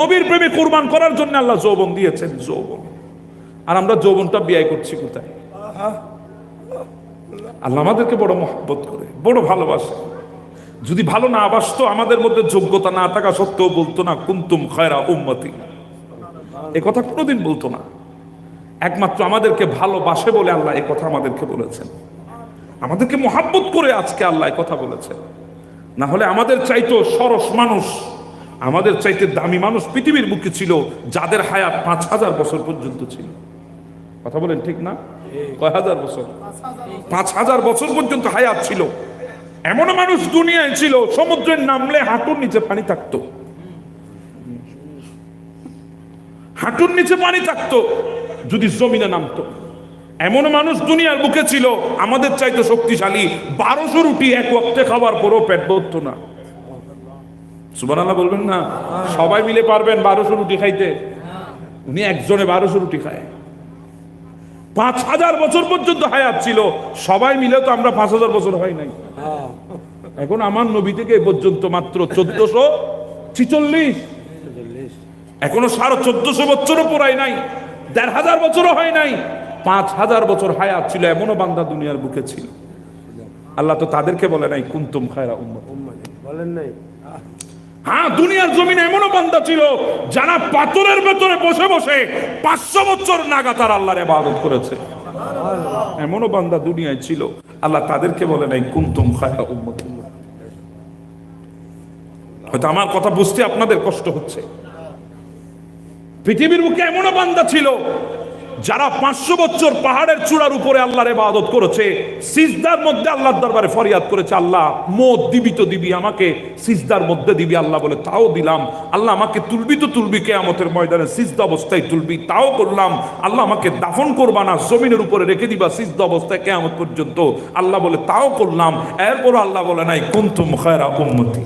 নবীর প্রেমে কোরবান করার জন্য আল্লাহ যৌবন দিয়েছেন, যৌবন। আর আমরা যৌবনটা ব্যয় করছি কোথায়? আল্লাহ আমাদেরকে বড় মহব্বত করে, বড় ভালোবাসে। যদি ভালো না বাসতো, আমাদের মধ্যে যোগ্যতা না থাকা সত্ত্বেও বলতো না, কুন্তুম খয়রা উম্মতি। এ কথা কোনোদিন বলতো না। একমাত্র আমাদেরকে ভালোবাসে বলে আল্লাহ এ কথা আমাদেরকে বলেছেন। আমাদেরকে মহাব্বত করে আজকে আল্লাহ কথা বলেছেন। না হলে আমাদের চাইতো সরস মানুষ। আমাদের চাইতে দামি মানুষ পৃথিবীর বুকে ছিল, যাদের হায়াত পাঁচ হাজার বছর পর্যন্ত ছিল। কথা বলেন ঠিক না? কয় হাজার বছর? পাঁচ হাজার বছর পর্যন্ত হায়াত ছিল। এমন মানুষ দুনিয়ায় ছিল, সমুদ্রের নামলে হাঁটুর নিচে পানি থাকতো। হাঁটুর নিচে পানি থাকতো, যদি জমিনে নামতো। এমন মানুষ দুনিয়ার বুকে ছিল, আমাদের চাইতে শক্তিশালী, বারোশো রুটি এক ওয়াক্তে খাবার পরও পেট ভরতো না। সুবহানাল্লাহ বলবেন না? সবাই মিলে পারবেন বারোশো রুটি খাইতে। উনি একজনে বারোশো রুটি খায়। পাঁচ হাজার বছর পর্যন্ত হায়াত ছিল। সবাই মিলে তো আমরা পাঁচ হাজার বছর হয় নাই। এখন আমার নবী থেকে পর্যন্ত মাত্র চোদ্দশো ছিচল্লিশ। এখনও সাড়ে চোদ্দশো বছরও পড়াই নাই। দেড় হাজার বছরও হয় নাই। পাঁচ হাজার বছর হায়াত ছিল, এমনও বান্দা দুনিয়ার বুকে ছিল। আল্লাহ তো তাদেরকে বলে নাই, কুন্তুম খায়রা উম্মত। বলেন নাই। হ্যাঁ দুনিয়ার জমিনে এমনও বান্দা ছিল যারা পাথরের ভেতরে বসে বসে পাঁচশো বছর নাগা তার আল্লাহর ইবাদত করেছে। এমনও বান্দা দুনিয়ায় ছিল। আল্লাহ তাদেরকে বলে নাই, কুন্তুম উম্মত হয়তো আমার কথা বুঝতে আপনাদের কষ্ট হচ্ছে। পৃথিবীর বুকে এমনও বান্দা ছিল যারা পাঁচশো বছর পাহাড়ের চূড়ার উপরে আল্লাহর ইবাদত করেছে সিজদার মধ্যে আল্লাহর দরবারে ফরিয়াদ করেছে আল্লাহ মোদ দিবি তো দিবি আমাকে সিজদার মধ্যে দিবি আল্লাহ বলে তাও দিলাম। আল্লাহ আমাকে তুলবি তো তুলবি কেয়ামতের ময়দানে সিজদা অবস্থায় তুলবি তাও করলাম। আল্লাহ আমাকে দাফন করবা না জমিনের উপরে রেখে দিবা সিজদা অবস্থায় কেয়ামত পর্যন্ত। আল্লাহ বলে তাও করলাম। এরপরও আল্লাহ বলে নাই কুন্তুম খায়রা উম্মতি।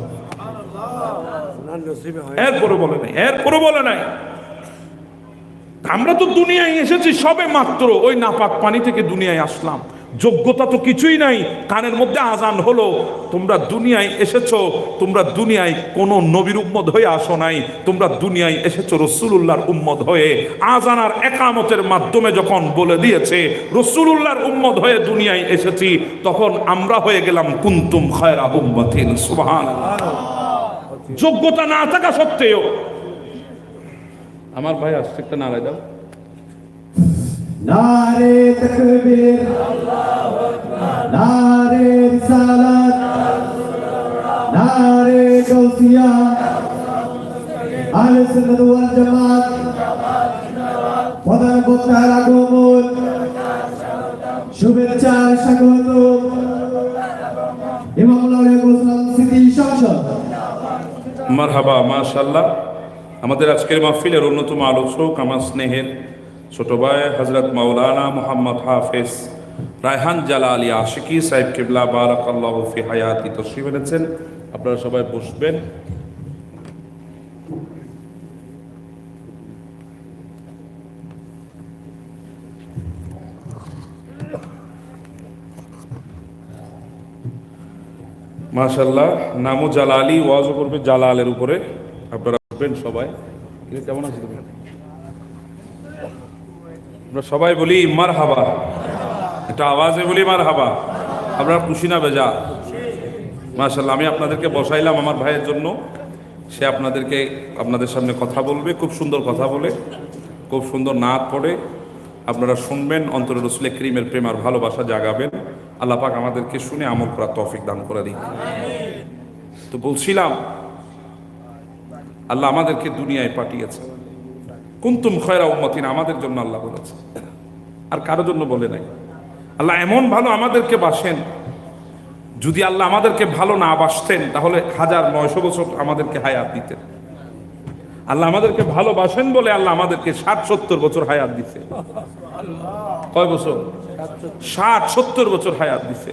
ওনার নসিবে হয় এরপরে বলে নাই এরপরে বলে নাই। আমরা তো দুনিয়ায় এসেছি, সবে মাত্র ওই নাপাক পানি থেকে দুনিয়ায় আসলাম। যোগ্যতা তো কিছুই নাই, কানের মধ্যে আজান হলো, তোমরা দুনিয়ায় এসেছ, তোমরা দুনিয়ায় কোনো নবীর উম্মত হয়ে আসো নাই, তোমরা দুনিয়ায় এসেছ রসুলুল্লাহর উম্মত হয়ে। আজান আর একামতের মাধ্যমে যখন বলে দিয়েছে, রসুলুল্লাহর উম্মত হয়ে দুনিয়ায় এসেছি, তখন আমরা হয়ে গেলাম কুন্তুম খয়রা উম্মতিন সুবহান যোগ্যতা না থাকা সত্ত্বেও আমার ভাই আসছে একটা নারায় দাও। নারে তকবীর নারে রিসালাত নারে গৌসিয়া আহলে সুন্নাত ওয়াল জামাত প্রধান বক্তার আগমন শুভেচ্ছা স্বাগত। ইমাম লাউলিয়া গোসলাম স্মৃতি সংসদ। মারহাবা মাশাল্লাহ আমাদের আজকের মাহফিলের অন্যতম আলোচক আমার স্নেহের ছোট ভাই হজরত মাওলানা মোহাম্মদ হাফেজ রায়হান জালা আলী আশিকি সাহেব কেবলা বারাক আল্লাহ ফি হায়াতি তশরিফ এনেছেন। আপনারা সবাই বসবেন। মাশাল্লাহ নামও জালালি, ওয়াজও করবে জালালের উপরে। আপনারা সবাই। কেমন আছে তুমি? আমরা সবাই বলি মার হাবা এটা আওয়াজে বলি মার হাবা আপনারা খুশি না বেজা। মাশাল্লাহ আমি আপনাদেরকে বসাইলাম আমার ভাইয়ের জন্য। সে আপনাদেরকে আপনাদের সামনে কথা বলবে, খুব সুন্দর কথা বলে, খুব সুন্দর নাচ পড়ে। আপনারা শুনবেন, অন্তর রসুল ক্রিমের প্রেম আর ভালোবাসা জাগাবেন। আল্লাহ পাক আমাদেরকে শুনে আমল করার তৌফিক দান করে দিন তো বলছিলাম আল্লাহ আমাদেরকে দুনিয়ায় পাঠিয়েছে কুন্তুম খয়রা উম্মতিন, আমাদের জন্য আল্লাহ বলেছে আর কারও জন্য বলে নাই। আল্লাহ এমন ভালো আমাদেরকে বাসেন, যদি আল্লাহ আমাদেরকে ভালো না বাসতেন, তাহলে হাজার নয়শো বছর আমাদেরকে হায়াত দিতেন। আল্লাহ আমাদেরকে ভালোবাসেন বলে আল্লাহ আমাদেরকে ষাট সত্তর বছর হায়াত দিছে। কয় বছর? ষাট সত্তর বছর হায়াত দিছে।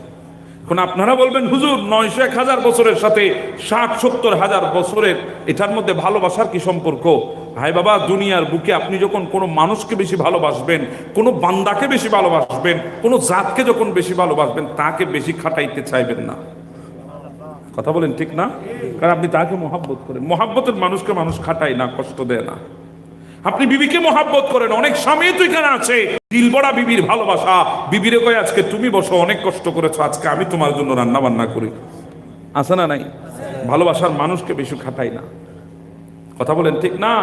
এখন আপনারা বলবেন, হুজুর, নয়শো এক হাজার বছরের সাথে ষাট, সত্তর হাজার বছরের এটার মধ্যে ভালোবাসার কি সম্পর্ক? ভাই বাবা, দুনিয়ার বুকে আপনি যখন কোনো মানুষকে বেশি ভালোবাসবেন, কোনো বান্দাকে বেশি ভালোবাসবেন, কোনো জাতকে যখন বেশি ভালোবাসবেন, তাকে বেশি খাটাইতে চাইবেন না। কথা বলেন ঠিক না? কারণ আপনি তাকে মহাব্বত করেন। মহাব্বতের মানুষকে মানুষ খাটায় না, কষ্ট দেয় না। আপনি বিবিকে মহাব্বত করেন, অনেক স্বামী তো এখানে আছে। দিলবড়া বিবির ভালোবাসা। বিবিরে কয়, আজকে তুমি বসো, অনেক কষ্ট করেছ, আজকে আমি তোমার জন্য রান্না বান্না করি। আছে না নাই? ভালোবাসার মানুষকে বেশি খাটাই না। কথা বলেন ঠিক না?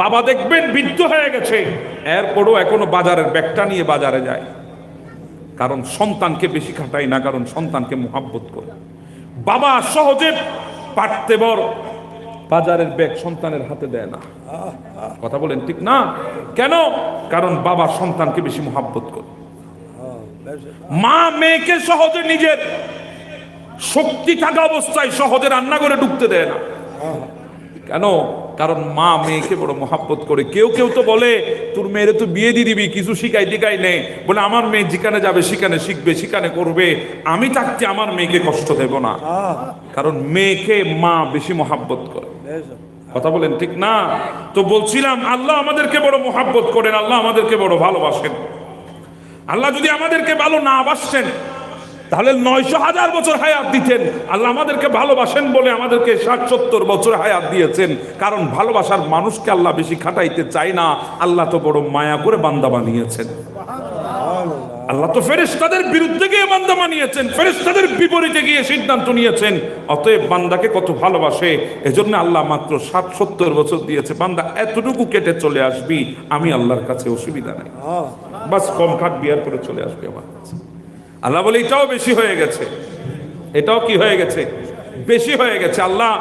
বাবা দেখবেন বৃদ্ধ হয়ে গেছে। এরপরও এখনও বাজারের ব্যাগটা নিয়ে বাজারে যায়। কারণ সন্তানকে বেশি খাটাই না, কারণ সন্তানকে মোহাব্বত করে। বাবা সহজে পাঠতে বর, বাজারের ব্যাগ সন্তানের হাতে দেয় না। কথা বলেন ঠিক না? কেন? কারণ বাবা সন্তানকে বেশি মোহাব্বত করে। মা মেয়েকে সহজে নিজের শক্তি থাকা অবস্থায় সহজে রান্না করে ঢুকতে দেয় না। কেন? কারণ মা মেয়েকে বড় মহাব্বত করে। কেউ কেউ তো বলে, তোর মেয়েরে তো বিয়ে দিয়ে দিবি, কিছু শিখাই টিকাই নেই। বলে, আমার মেয়ে যেখানে যাবে, সেখানে শিখবে, সেখানে করবে। আমি থাকতে আমার মেয়েকে কষ্ট দেব না। কারণ মেয়েকে মা বেশি মহাব্বত করে। কথা বলেন ঠিক না? তো বলছিলাম, আল্লাহ আমাদেরকে বড় মহাব্বত করেন, আল্লাহ আমাদেরকে বড় ভালোবাসেন। আল্লাহ যদি আমাদেরকে ভালো না বাসতেন তাহলে নয়শো হাজার বছর হায়াত দিতেন। আল্লাহ আমাদেরকে ভালোবাসেন বলে আমাদেরকে ষাট সত্তর বছর হায়াত দিয়েছেন। কারণ ভালোবাসার মানুষকে আল্লাহ বেশি খাটাইতে চায় না। আল্লাহ তো বড় মায়া করে বান্দা বানিয়েছেন। আল্লাহ তো ফেরেশতাদের বিরুদ্ধে গিয়ে বান্দা বানিয়েছেন। ফেরেশতাদের বিপরীতে গিয়ে সিদ্ধান্ত নিয়েছেন। অতএব বান্দাকে কত ভালোবাসে। এজন্য আল্লাহ মাত্র ষাট সত্তর বছর দিয়েছে। বান্দা এতটুকু কেটে চলে আসবি আমি আল্লাহর কাছে অসুবিধা নাই। বাস কম খাট বিয়ার করে চলে আসবি আমার কাছে। আল্লাহ বলে এটাও বেশি হয়ে গেছে। এটাও কি হয়ে গেছে? বেশি হয়ে গেছে। আল্লাহ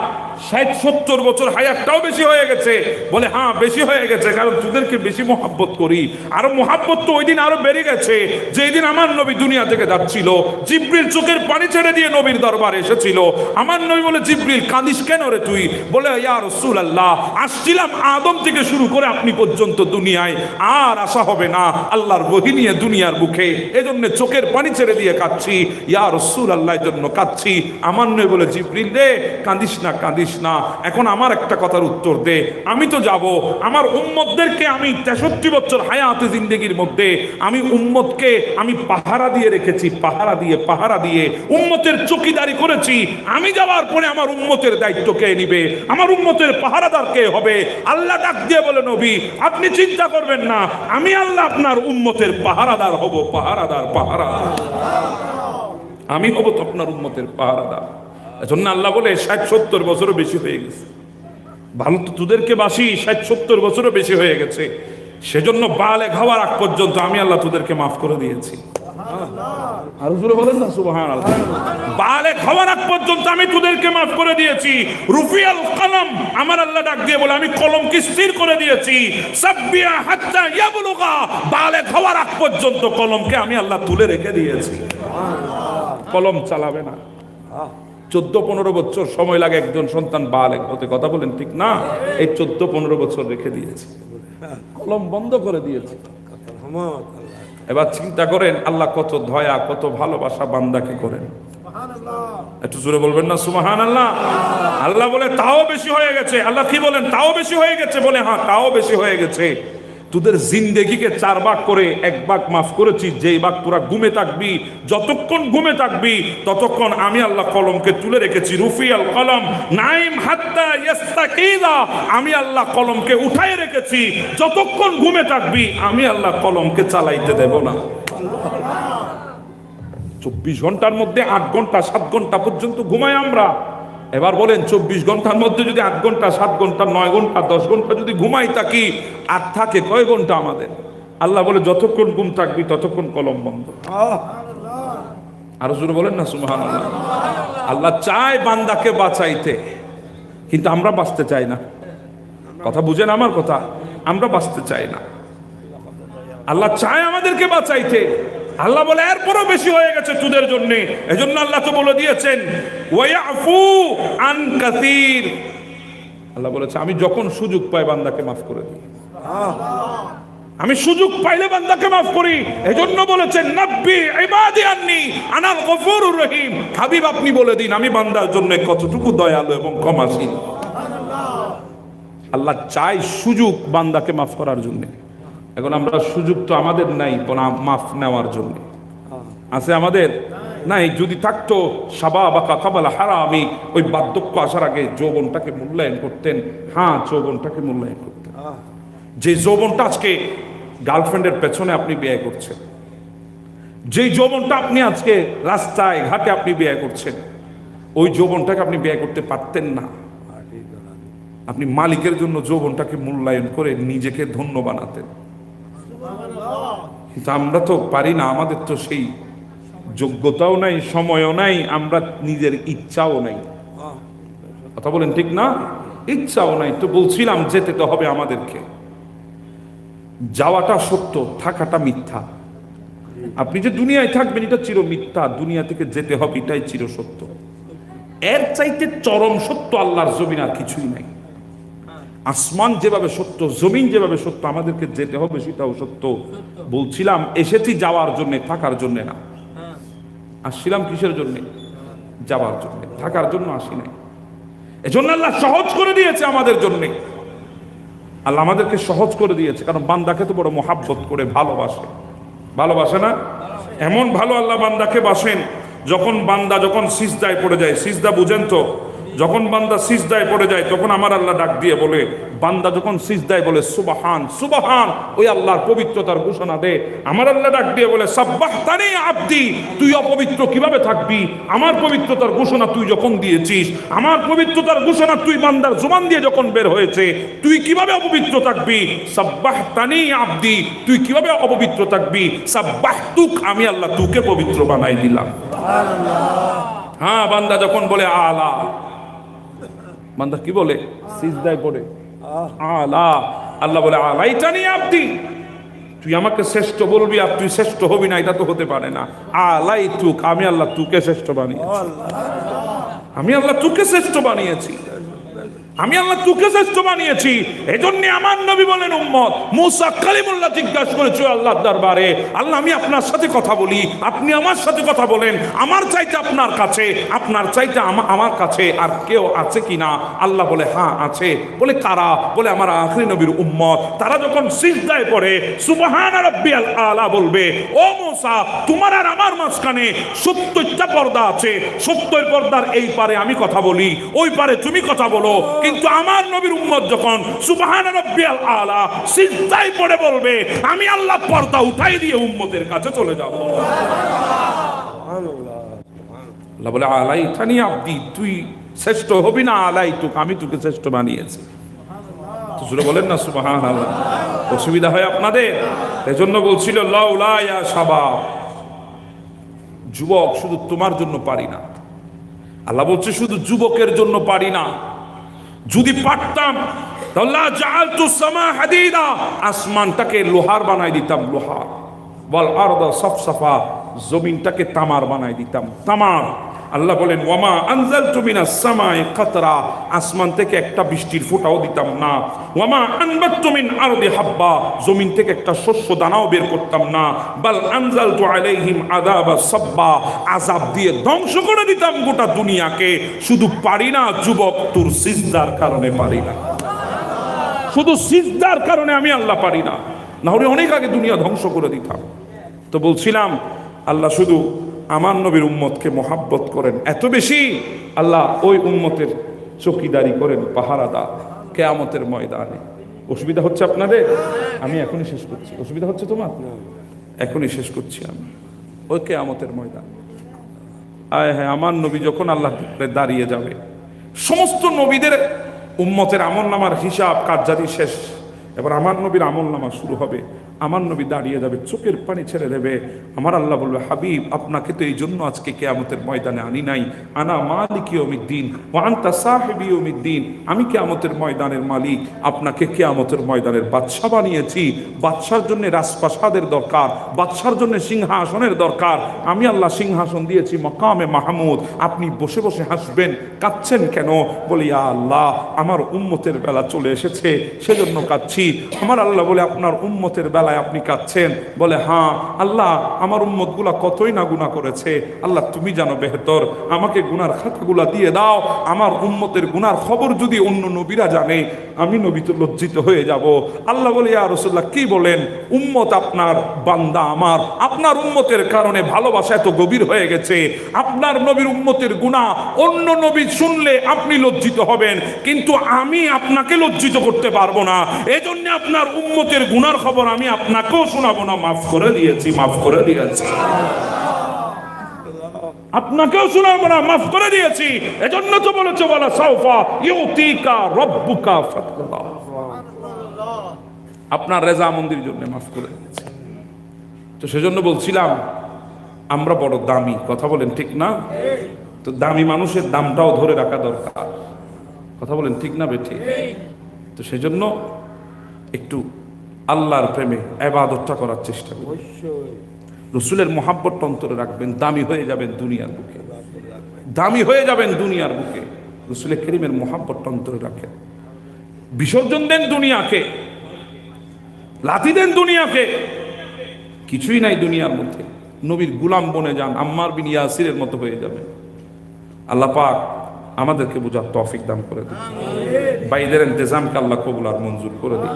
ষাট, সত্তর বছর হায়াতটাও বেশি হয়ে গেছে। বলে হ্যাঁ বেশি হয়ে গেছে, কারণ তোদেরকে বেশি মোহাব্বত করি। আর মোহাব্বত তো ওই দিন আরও বেড়ে গেছে। যে দিন আমার নবী দুনিয়া থেকে যাচ্ছিল, জিব্রিল চোখের পানি ছেড়ে দিয়ে নবীর দরবারে এসেছিল। আমার নবী বলে, জিব্রিল, কাঁদিস কেন রে তুই? বলে, ইয়া রসুল আল্লাহ আসছিলাম আদম থেকে শুরু করে আপনি পর্যন্ত দুনিয়ায়। আর আশা হবে না, আল্লাহর বহি নিয়ে দুনিয়ার বুকে। এজন্য চোখের পানি ছেড়ে দিয়ে কাঁদছি। ইয়া রসুল আল্লাহর জন্য কাঁদছি। আমার নয় বলে, জিব্রিল রে, কাঁদিস না, কাঁদিস না। এখন আমার একটা কথার উত্তর দে। আমি তো যাব। আমার উম্মতদেরকে আমি তেষট্টি বছর হায়াতে জিন্দগির মধ্যে আমি উম্মতকে আমি পাহারা দিয়ে রেখেছি, পাহারা দিয়ে পাহারা দিয়ে। উম্মতের চকিদারি করেছি। আমি যাওয়ার পরে আমার উম্মতের দায়িত্ব কে নিবে? আমার উম্মতের পাহারাদার কে হবে? আল্লাহ ডাক দিয়ে বলে, নবী, আপনি চিন্তা করবেন না। আমি আল্লাহ আপনার উম্মতের পাহারাদার হব। পাহারাদার পাহারাদার। আমি হব তো আপনার উম্মতের পাহারাদার। এজন্য আল্লাহ বলে, ষাট সত্তর বছরও বেশি হয়ে গেছে। ভালো তো তোদেরকে বাসি ষাট সত্তর বছরও বেশি হয়ে গেছে। সেজন্য বালে খাওয়ার আগ পর্যন্ত আমি আল্লাহ তোদেরকে মাফ করে দিয়েছি। বালে খাওয়ার আগ পর্যন্ত আমি তোদেরকে মাফ করে দিয়েছি। কলম আমার আল্লাহ ডাক দিয়ে বলে, আমি স্থির করে দিয়েছি। বালে খাওয়ার আগ পর্যন্ত কলমকে আমি আল্লাহ তুলে রেখে দিয়েছি। কলম চালাবে না। চোদ্দ পনেরো বছর সময় লাগে একজন সন্তান বালেক হতে। কথা বলেন ঠিক না? এই চোদ্দ পনেরো বছর রেখে দিয়েছে। কলম বন্ধ করে দিয়েছে। এবার চিন্তা করেন আল্লাহ কত দয়া কত ভালোবাসা বান্দাকে করেন। একটু জোরে বলবেন না? সুমাহান আল্লাহ আল্লাহ বলে তাও বেশি হয়ে গেছে। আল্লাহ কি বলেন? তাও বেশি হয়ে গেছে বলে হ্যাঁ তাও বেশি হয়ে গেছে। তোদের জিন্দেগিকে চার ভাগ করে এক ভাগ মাফ করেছি, যেই ভাগ তোরা ঘুমে থাকবি, যতক্ষণ ঘুমে থাকবি, ততক্ষণ আমি আল্লাহ কলমকে তুলে রেখেছি। রুফিয়াল কলম, নাইম হাত্তা আমি আল্লাহ কলমকে উঠাই রেখেছি। যতক্ষণ ঘুমে থাকবি, আমি আল্লাহ কলমকে চালাইতে দেব না। চব্বিশ ঘণ্টার মধ্যে আট ঘণ্টা, সাত ঘণ্টা পর্যন্ত ঘুমাই আমরা। এবার বলেন, চব্বিশ ঘণ্টার মধ্যে যদি আট ঘণ্টা, সাত ঘণ্টা, নয় ঘণ্টা, দশ ঘণ্টা যদি ঘুমাই থাকি, আর থাকে কয় ঘণ্টা আমাদের? আল্লাহ বলে, যতক্ষণ ঘুম থাকবি, ততক্ষণ কলম বন্ধ। আরও জোরে বলেন না সুমাহান আল্লাহ চায় বান্দাকে বাঁচাইতে, কিন্তু আমরা বাঁচতে চাই না। কথা বুঝেন আমার কথা? আমরা বাঁচতে চাই না। আল্লাহ চায় আমাদেরকে বাঁচাইতে। আল্লাহ বলে এরপরও বেশি হয়ে গেছে তোদের জন্য। এজন্য আল্লাহ তো বলে দিয়েছেন ওয়াইফু আন কাসির। আল্লাহ বলেছে আমি যখন সুযোগ পাই বান্দাকে মাফ করে দিই। আমি সুযোগ পাইলে বান্দাকে মাফ করি। এজন্য বলেছেন নব্বি ইবাদি আন্নি আনাল গফুরুর রহিম। হাবিব আপনি বলে দিন আমি বান্দার জন্য কতটুকু দয়ালু এবং ক্ষমাশীল। আল্লাহ চাই সুযোগ বান্দাকে মাফ করার জন্য। এখন আমরা সুযোগ তো আমাদের নাই মাফ নেওয়ার জন্য। আছে আমাদের? নাই, যদি থাকতো সাবা বাকা কাবালা হারামি, ওই বার্ধক্য আসার আগে যৌবনটাকে মূল্যায়ন করতেন। হ্যাঁ যৌবনটাকে মূল্যায়ন করতেন। যে যৌবনটা আজকে গার্লফ্রেন্ডের পেছনে আপনি বিয়ে করছেন, যেই যৌবনটা আপনি আজকে রাস্তায়, ঘাটে আপনি বিয়ে করছেন, ওই যৌবনটাকে আপনি বিয়ে করতে পারতেন না। আপনি মালিকের জন্য যৌবনটাকে মূল্যায়ন করে নিজেকে ধন্য বানাতেন। কিন্তু আমরা তো পারি না, আমাদের তো সেই যোগ্যতাও নাই, সময়ও নাই, আমরা নিজের ইচ্ছাও নাই। কথা বলেন ঠিক না? ইচ্ছাও নাই, তো বলছিলাম যেতে তো হবে আমাদেরকে। যাওয়াটা সত্য, থাকাটা মিথ্যা। আপনি যে দুনিয়ায় থাকবেন, এটা চির মিথ্যা, দুনিয়া থেকে যেতে হবে, এটাই চির সত্য। এর চাইতে চরম সত্য আল্লাহর জমিন আর কিছুই নাই। আসমান যেভাবে সত্য, জমিন যেভাবে সত্য, আমাদেরকে যেতে হবে সেটাও সত্য। বলছিলাম, এসেছি যাওয়ার জন্য, থাকার জন্য না। আসছিলাম কিসের জন্য? যাওয়ার জন্য। থাকার জন্য আসি নাই। এজন্য আল্লাহ সহজ করে দিয়েছে আমাদের জন্য। আল্লাহ আমাদেরকে সহজ করে দিয়েছে, কারণ বান্দাকে তো বড় মহাব্বত করে ভালোবাসে। ভালোবাসে না? এমন ভালো আল্লাহ বান্দাকে বাসেন, যখন বান্দা যখন সিজদায় পড়ে যায়। সিজদা বুঝেন তো? যখন বান্দা সিজদায় পড়ে যায় তখন আমার আল্লাহ ডাক দিয়ে বলে বান্দা যখন সিজদায় বলে সুবাহান সুবাহান ওই আল্লাহর পবিত্রতার ঘোষণা দে। আমার আল্লাহ ডাক দিয়ে বলে সাব্বাহ তানে আব্দি তুই অপবিত্র কীভাবে থাকবি? আমার পবিত্রতার ঘোষণা তুই যখন দিয়েছিস আমার পবিত্রতার ঘোষণা তুই বান্দার জোমান দিয়ে যখন বের হয়েছে তুই কীভাবে অপবিত্র থাকবি? সাব্বাহ তানে আব্দি তুই কীভাবে অপবিত্র থাকবি? সাব্বাহ তুক আমি আল্লাহ তুকে পবিত্র বানাই দিলাম। হ্যাঁ বান্দা যখন বলে আলা বান্দা কি বলে? সিজদায় পড়ে। আলা। আল্লাহ বলে আলাইটানি আপনি তুই আমাকে শ্রেষ্ঠ বলবি আর তুই শ্রেষ্ঠ হবি না এটা তো হতে পারে না। আলাই তুক আমি আল্লাহ তুকে শ্রেষ্ঠ বানিয়েছি। আমি আল্লাহ তুকে শ্রেষ্ঠ বানিয়েছি। আমি আল্লাহ তুকে শ্রেষ্ঠ বানিয়েছি। এজন্য আমার নবী বলেন, উম্মত, মুসা কালিমুল্লাহ জিজ্ঞাসা করেছে আল্লাহর দরবারে, আল্লাহ, আমি আপনার সাথে কথা বলি। আপনি আমার সাথে কথা বলেন। আমার চাইতে আপনার কাছে, আপনার চাইতে আমার কাছে আর কেউ আছে কি না আল্লাহ বলে হ্যাঁ আছে। বলে, কারা? বলে, আমার আখরি নবীর উম্মত। তারা যখন সিজদায় পড়ে, সুবহান রাব্বিয়াল আলা বলবে, ও মুসা, তোমার আর আমার মাঝখানে সত্তরটা পর্দা আছে। সত্তর পর্দার এই পারে আমি কথা বলি, ওই পারে তুমি কথা বলো। কিন্তু আমার নবীর উম্মত যখন সুবহান রাব্বিয়াল আলা সিজদায় পড়ে বলবে, আমি আল্লাহ পর্দা উঠাই দিয়ে উম্মতের কাছে চলে যাব। আল্লাহ বলে আলাই থানি আব্দি, তুই শ্রেষ্ঠ হবি না আলাই তুক আমি তোকে শ্রেষ্ঠ বানিয়েছি। সুরে বলেন না সুবহান আল্লাহ অসুবিধা হয় আপনাদের? এজন্য বলছিল, লাউলা ইয়া শাবাব যুবক, শুধু তোমার জন্য পারি না। আল্লাহ বলছে, শুধু যুবকের জন্য পারি না। যদি পারতাম আসমানটাকে লোহার বানাই দিতাম, লোহার। বল আরদা সফসফা, জমিনটাকে তামার বানাই দিতাম, তামার। আল্লাহ বলেন, ওয়ামা আনজালতু মিনাস সামায় কাতরা। আসমান থেকে একটা বৃষ্টির ফোঁটাও দিতাম না। ওয়ামা আনবাততু মিন আরদি হাব্বা। জমিন থেকে একটা শস্য দানাও বের করতাম না। বাল আনজাল আনজালতু আলাইহিম আযাবা সাব্বা। আযাব দিয়ে ধ্বংস করে দিতাম গোটা দুনিয়াকে। শুধু পারি না, যুবক, তোর সিজদার কারণে পারি না। শুধু সিজদার কারণে আমি আল্লাহ পারি না। না হলে অনেক আগে দুনিয়া ধ্বংস করে দিতাম। তো বলছিলাম, আল্লাহ শুধু আমার নবীর উম্মতকে মোহাব্বত করেন। এত বেশি আল্লাহ ওই উম্মতের চকিদারি করেন পাহারাদা কেয়ামতের ময়দানে। অসুবিধা হচ্ছে আপনাদের? আমি এখনই শেষ করছি। অসুবিধা হচ্ছে তোমার? এখনই শেষ করছি আমি। ওই কেয়ামতের ময়দান। আয় হ্যাঁ আমার নবী যখন আল্লাহ দাঁড়িয়ে যাবে, সমস্ত নবীদের উম্মতের আমল নামার হিসাব কার্যাদি শেষ। এবার আমার নবীর আমল নামা শুরু হবে। আমার নবী দাঁড়িয়ে যাবে, চোখের পানি ছেড়ে দেবে। আমার আল্লাহ বলবে, হাবিব, আপনাকে তো এই জন্য আজকে কেয়ামতের ময়দানে আনি নাই। আনা মালিক ইয়মিদ্দিন ও আন্তা সাহেব ইয়মিদ্দিন আমি কেয়ামতের ময়দানের মালিক, আপনাকে কেয়ামতের ময়দানের বাদশা বানিয়েছি। বাদশার জন্য রাজপ্রাসাদের দরকার, বাদশার জন্য সিংহাসনের দরকার। আমি আল্লাহ সিংহাসন দিয়েছি মকামে মাহমুদ। আপনি বসে বসে হাসবেন, কাঁদছেন কেন? বলি আল্লাহ, আমার উম্মতের বেলা চলে এসেছে, সেজন্য কাঁদছি। আমার আল্লাহ বলে, আপনার উম্মতের বেলা গলায় আপনি কাঁদছেন, বলে হ্যাঁ আল্লাহ আমার উম্মতগুলা কতই না গুনাহ করেছে। আল্লাহ, তুমি জানো বেহতর, আমাকে গুনার খাতাগুলা দিয়ে দাও। আমার উম্মতের গুনার খবর যদি অন্য নবীরা জানে, আমি নবী তো লজ্জিত হয়ে যাব। আল্লাহ বলে, ইয়া রসুল্লাহ কি বলেন? উম্মত আপনার বান্দা আমার। আপনার উম্মতের কারণে ভালোবাসা এত গভীর হয়ে গেছে। আপনার নবীর উম্মতের গুণা অন্য নবী শুনলে আপনি লজ্জিত হবেন, কিন্তু আমি আপনাকে লজ্জিত করতে পারব না। এজন্য আপনার উম্মতের গুনার খবর আমি আপনাকেও শোনাবো না, মাফ করে দিয়েছি, মাফ করে দিয়েছি। আপনাকেও শোনাবো না, মাফ করে দিয়েছি। এজন্য তো বলেছে বলা সাউফা ইউতিকা রব্বুকা ফাতকুল্লাহ। আপনার রেজা মন্দির জন্য মাফ করে দিয়েছি। তো সেজন্য বলছিলাম, আমরা বড় দামি, কথা বলেন ঠিক না? তো দামি মানুষের দামটাও ধরে রাখা দরকার। কথা বলেন ঠিক না, বেঠি? তো সেজন্য একটু আল্লাহর প্রেমে এবাদতটা করার চেষ্টা করুন রসুলের মহাব্বত অন্তরে রাখবেন, দামি হয়ে যাবেন দুনিয়ার বুকে। দামি হয়ে যাবেন দুনিয়ার বুকে। রসুলের করিমের মহাব্বত অন্তরে রাখেন। বিসর্জন দেন দুনিয়াকে। লাথি দেন দুনিয়াকে। কিছুই নাই দুনিয়ার মধ্যে। নবীর গুলাম বনে যান, আম্মার বিন ইয়াসিরের মতো হয়ে যাবে আল্লাহ পাক আমাদেরকে বোঝার তৌফিক দান করে দিন। বাইদের ইন্তজামকে আল্লাহ কবুল আর মঞ্জুর করে দিন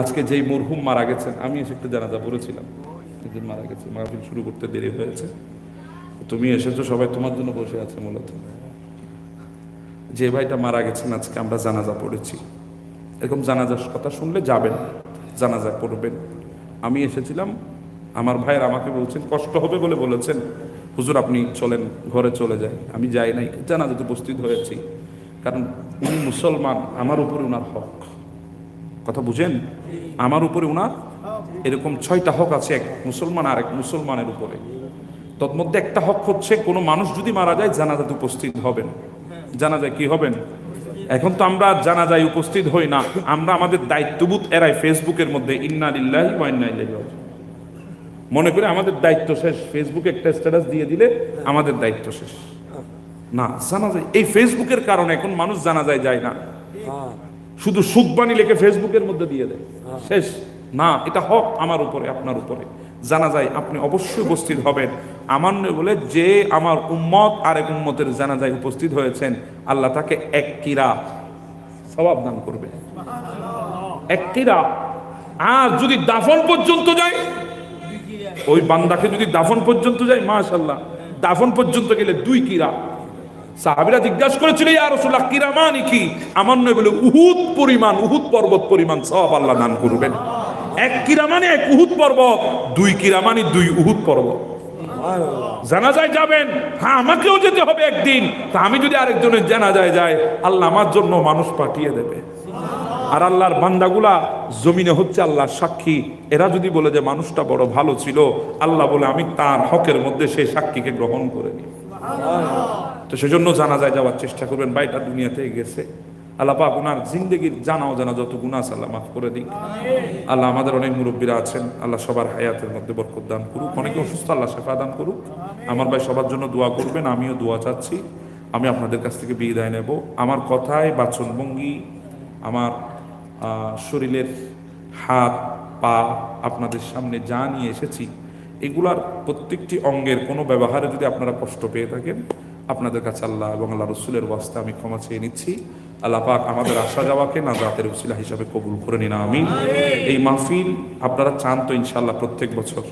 আজকে যেই মরহুম মারা গেছেন, আমি এসে একটা জানাজা পড়েছিলাম। একদিন মারা গেছে, মাহফিল শুরু করতে দেরি হয়েছে। তুমি এসেছ, সবাই তোমার জন্য বসে আছে মূলত। যে ভাইটা মারা গেছেন, আজকে আমরা জানাজা পড়েছি। এরকম জানাজার কথা শুনলে যাবেন, জানাজা পড়বেন। আমি এসেছিলাম, আমার ভাইয়ের আমাকে বলছেন, কষ্ট হবে বলে বলেছেন। হুজুর, আপনি চলেন, ঘরে চলে যায় আমি যাই নাই, জানাজাতে উপস্থিত হয়েছি। কারণ উনি মুসলমান, আমার উপরে ওনার হক। কথা বুঝেন? আমার উপরে ওনার এরকম ছয়টা হক আছে, এক মুসলমান আর এক মুসলমানের উপরে। তন্মধ্যে একটা হক হচ্ছে, কোনো মানুষ যদি মারা যায়, জানাজাতে উপস্থিত হবেন। জানাজায় কি হবেন? এখন তো আমরা জানাজায় উপস্থিত হই না। আমরা আমাদের দায়িত্ববোধ এরাই ফেসবুকের মধ্যে ইন্নালিল্লাহি ওয়া ইন্না ইলাইহি। মনে করে আমাদের দায়িত্ব শেষ। ফেসবুকে একটা স্ট্যাটাস দিয়ে দিলে আমাদের দায়িত্ব শেষ। না, জানা যায়, এই ফেসবুকের কারণে এখন মানুষ জানা যায় যায় না। শুধু সুখবাণী লিখে ফেসবুকের মধ্যে দিয়ে দেয়। শেষ। না, এটা হক আমার উপরে, আপনার উপরে। জানা যায়, আপনি অবশ্যই উপস্থিত হবেন। আমার নয় বলে যে আমার উম্মত আর এক উম্মতের জানা যায় উপস্থিত হয়েছেন, আল্লাহ তাকে এক কিরা সবাব দান করবে। এক কিরা। আর যদি দাফন পর্যন্ত যায়, ওই বান্দাকে যদি দাফন পর্যন্ত যায় মাশাল্লাহ দাফন পর্যন্ত গেলে দুই কিরা। সাহাবিরা জিজ্ঞাসা করেছিল, ইয়া রাসূলুল্লাহ কিরা মানে কি? আমার নয় বলে, উহুদ পরিমাণ, উহুদ পর্বত পরিমাণ সব আল্লাহ দান করবেন। এক কিরা মানে এক উহুদ পর্বত, দুই কিরা মানে দুই উহুদ পর্বত। জানাজায় যাবেন হ্যাঁ আমাকেও যেতে হবে একদিন। তা আমি যদি আরেকজনের জানাজায় যাই, আল্লাহ আমার জন্য মানুষ পাঠিয়ে দেবে। আর আল্লাহর বান্দাগুলা জমিনে হচ্ছে আল্লাহর সাক্ষী। এরা যদি বলে যে মানুষটা বড় ভালো ছিল, আল্লাহ বলে, আমি তার হকের মধ্যে সেই সাক্ষীকে গ্রহণ করে নিই। তো সেজন্য জানাজায় যাওয়ার চেষ্টা করবেন, বাইটা দুনিয়াতে গেছে। আল্লাহ পাক ওনার জিন্দগির জানাও জানা যত গুণা আছে আল্লাহ মাফ করে দিক। আল্লাহ আমাদের অনেক মুরব্বীরা আছেন, আল্লাহ সবার হায়াতের মধ্যে বরকত দান করুক, অনেকে অসুস্থ, আল্লাহ শেফা দান করুক। আমার ভাই সবার জন্য দোয়া করবেন, আমিও দোয়া চাচ্ছি। আমি আপনাদের কাছ থেকে বিদায় নেব। আমার কথায় বাচনভঙ্গি, আমার শরীরের হাত, পা আপনাদের সামনে যা নিয়ে এসেছি, এগুলার প্রত্যেকটি অঙ্গের কোনো ব্যবহারে যদি আপনারা কষ্ট পেয়ে থাকেন আপনাদের কাছে আল্লাহ এবং আল্লাহ রসুলের ওয়াস্তে আমি ক্ষমা চেয়ে নিচ্ছি। আল্লাহ পাক আমাদের আসা যাওয়াকে না জাতের উসিলা হিসাবে কবুল করে নিন আমি এই মাহফিল আপনারা চান তো ইনশাল্লাহ প্রত্যেক বছর।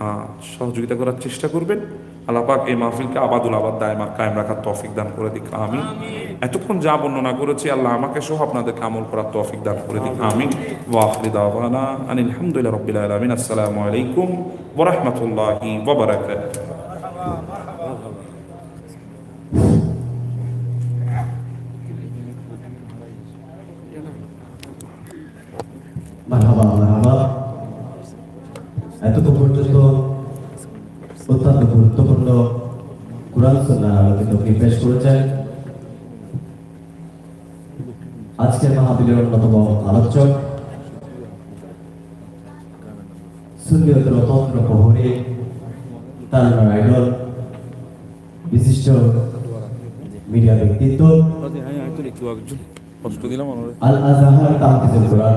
হ্যাঁ সহযোগিতা করার চেষ্টা করবেন। আল্লাহ পাক এই মাহফিলকে আবাদুল আবাদ দায়মার কায়েম রাখার তৌফিক দান করে দিক আমি এতক্ষণ যা বর্ণনা করেছি আল্লাহ আমাকে সহ আপনাদেরকে আমল করার তৌফিক দান করে দিক আমি ওয়াখরি দাওয়ানা আনিল হামদুলিল্লাহ রাব্বিল আলামিন। আসসালামু আলাইকুম ওয়া রাহমাতুল্লাহি মারহাবা মারহাবা এতক্ষণ পর্যন্ত অত্যন্ত গুরুত্বপূর্ণ কোরআন সুন্নাহ আলোকিত পেশ করেছেন। আজকের মাহফিলের অন্যতম আলোচক সুন্নিয়তের অতন্ত্র প্রহরী তার আইডল বিশিষ্ট মিডিয়া ব্যক্তিত্ব। কষ্ট দিলাম আল আজহার তাহফিজুল কোরআন।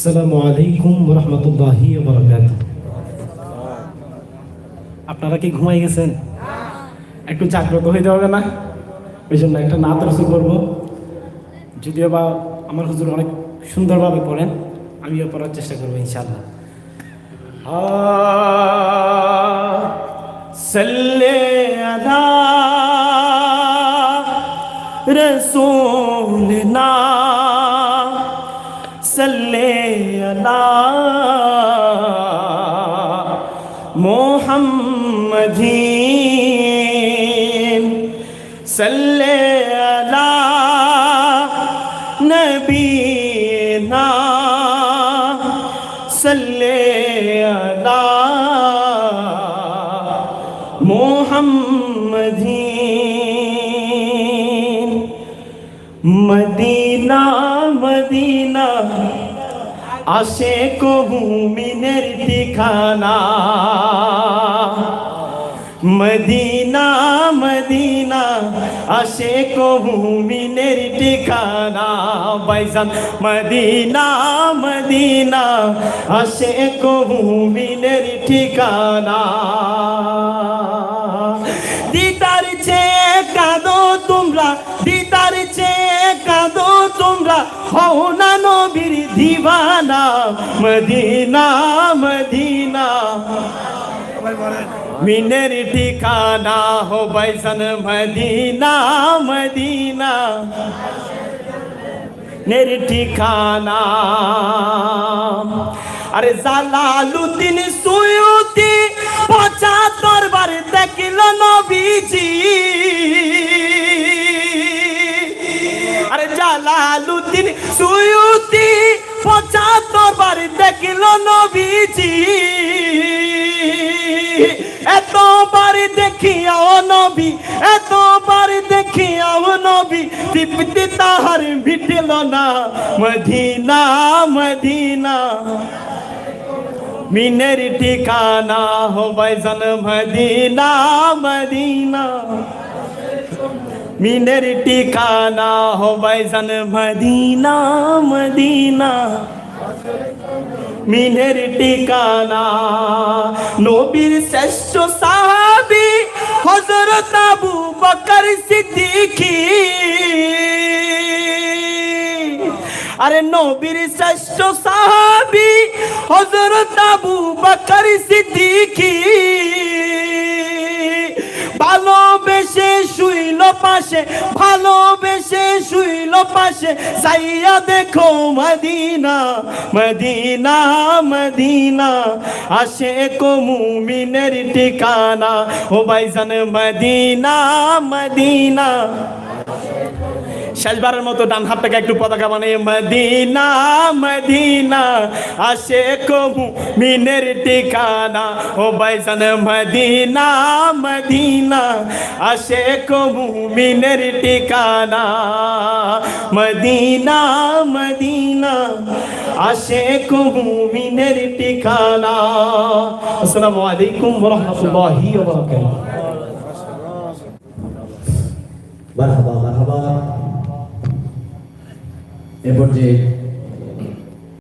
আসসালামু আলাইকুম রহমতুল্লাহি আপনারা কি ঘুমাই গেছেন? একটু জাগ্রত হইতে হবে না? ওই জন্য একটা নাত রসুল করব। যদিও বা আমার হুজুর অনেক সুন্দরভাবে পড়েন, আমিও পড়ার চেষ্টা করব ইনশাল্লাহ সাল্লে নবীনা সাল্লে আলা মোহাম্মদিন। মদিনা মদিনা আসে কবুমিনের ঠিকানা। মদিনা মদিনা আসে কবুমিনের ঠিকানা বাইজান মদিনা মদিনা আসে কবুমিনের ঠিকানা। দিদার চেয়ে কাঁদো তোমরা, দিদার চেয়ে কাঁদো তোমরা, হও না নবীর দিবানা মদিনা মদিনা। মিনের ঠিকানা হো বাইসন মদিনা মদিনা নের ঠিকানা আরে জালালুদ্দিন সুয়ুতি পঁচাত্তর বার দেখল নবীজি আরে জালালুদ্দিন সুয়ুতি পঁচাত্তর বার দেখল নবীজি এতবার দেখিয়াও নবী এতবার দেখিয়াও নবী, তৃপ্তি তাহার ভিটিল না। মদিনা মদিনা। মিনের ঠিকানা হো বাইজান, মদিনা মদিনা। মিনের ঠিকানা হো বাইজান, মদিনা মদিনা। মিনের ঠিকানা। নবীর শ্রেষ্ঠ সাহাবি হজরত আবু বকর সিদ্দিকী। আরে নবীর শ্রেষ্ঠ সাহাবি হজরত আবু বকর সিদ্দিকী। ভালোবেসে শুইল পাশে, ভালোবেসে শুইল পাশে সাইয়া দেখো মদিনা মদিনা মদিনা আসে কো মুমিনের ঠিকানা, ও ভাইজান মদিনা মদিনা। শেষবারের মতো ডান হাতটাকে একটু পতাকা মানে মদিনা মদিনা আসে কবু মিনের ঠিকানা, ও বাইজান মদিনা মদিনা আসে কবু মিনের ঠিকানা, মদিনা মদিনা আসে কবু মিনের ঠিকানা। আসসালামু আলাইকুম রাহমাতুল্লাহি ওয়া বারাকাতুহু এ